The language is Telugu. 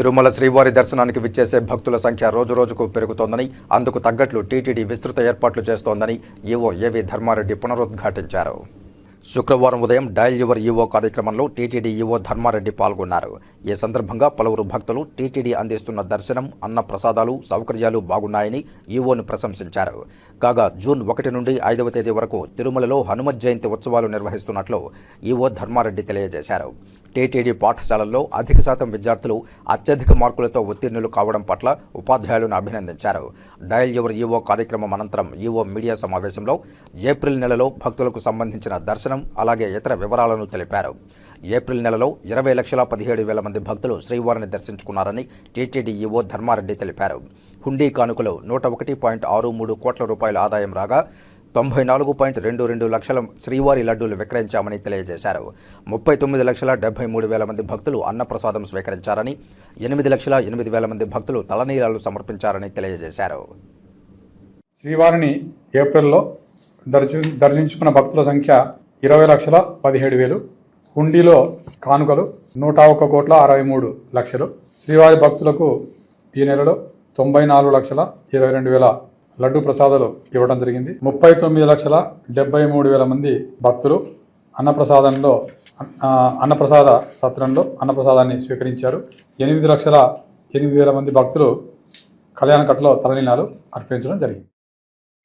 తిరుమల శ్రీవారి దర్శనానికి విచ్చేసే భక్తుల సంఖ్య రోజురోజుకు పెరుగుతోందని అందుకు తగ్గట్లు టీటీడీ విస్తృత ఏర్పాట్లు చేస్తోందని ఈవో ఏవి ధర్మారెడ్డి పునరుద్ఘాటించారు. శుక్రవారం ఉదయం డయల్ యువర్ ఈవో కార్యక్రమంలో టీటీడీ ఈవో ధర్మారెడ్డి పాల్గొన్నారు. ఈ సందర్భంగా పలువురు భక్తులు టీటీడీ అందిస్తున్న దర్శనం అన్న ప్రసాదాలు సౌకర్యాలు బాగున్నాయని ఈవోను ప్రశంసించారు. కాగా జూన్ ఒకటి నుండి ఐదవ తేదీ వరకు తిరుమలలో హనుమత్ జయంతి ఉత్సవాలు నిర్వహిస్తున్నట్లు ఈవో ధర్మారెడ్డి తెలియజేశారు. టీటీడీ పాఠశాలల్లో అధిక శాతం విద్యార్థులు అత్యధిక మార్కులతో ఉత్తీర్ణులు కావడం పట్ల ఉపాధ్యాయులను అభినందించారు. డయల్ యువర్ ఈవో కార్యక్రమం అనంతరం ఈవో మీడియా సమావేశంలో ఏప్రిల్ నెలలో భక్తులకు సంబంధించిన దర్శనం అలాగే ఇతర వివరాలను తెలిపారు. ఏప్రిల్ నెలలో ఇరవై లక్షల పదిహేడు వేల మంది భక్తులు శ్రీవారిని దర్శించుకున్నారని టీటీడీ ఈవో ధర్మారెడ్డి తెలిపారు. హుండీ కానుకలు నూట ఒకటి పాయింట్ ఆరు మూడు కోట్ల రూపాయల ఆదాయం రాగా తొంభై నాలుగు పాయింట్ రెండు రెండు లక్షల శ్రీవారి లడ్డూలు విక్రయించామని తెలియజేశారు. ముప్పై తొమ్మిది లక్షల డెబ్బై మూడు వేల మంది భక్తులు అన్నప్రసాదం స్వీకరించారని ఎనిమిది లక్షల ఎనిమిది వేల మంది భక్తులు తలనీలాలు సమర్పించారని తెలియజేశారు. శ్రీవారిని ఏప్రిల్లో దర్శి దర్శించుకున్న భక్తుల సంఖ్య ఇరవై లక్షల పదిహేడు వేలు హుండీలో కానుకలు నూట ఒక్క కోట్ల అరవై మూడు లక్షలు. శ్రీవారి భక్తులకు ఈ నెలలో తొంభై నాలుగు లక్షల ఇరవై రెండు వేల లడ్డు ప్రసాదాలు ఇవ్వడం జరిగింది. ముప్పై తొమ్మిది లక్షల డెబ్బై మూడు వేల మంది భక్తులు అన్నప్రసాదంలో అన్నప్రసాద సత్రంలో అన్నప్రసాదాన్ని స్వీకరించారు. ఎనిమిది లక్షల ఎనిమిది వేల మంది భక్తులు కళ్యాణకట్టలో తలనీలాలు అర్పించడం జరిగింది.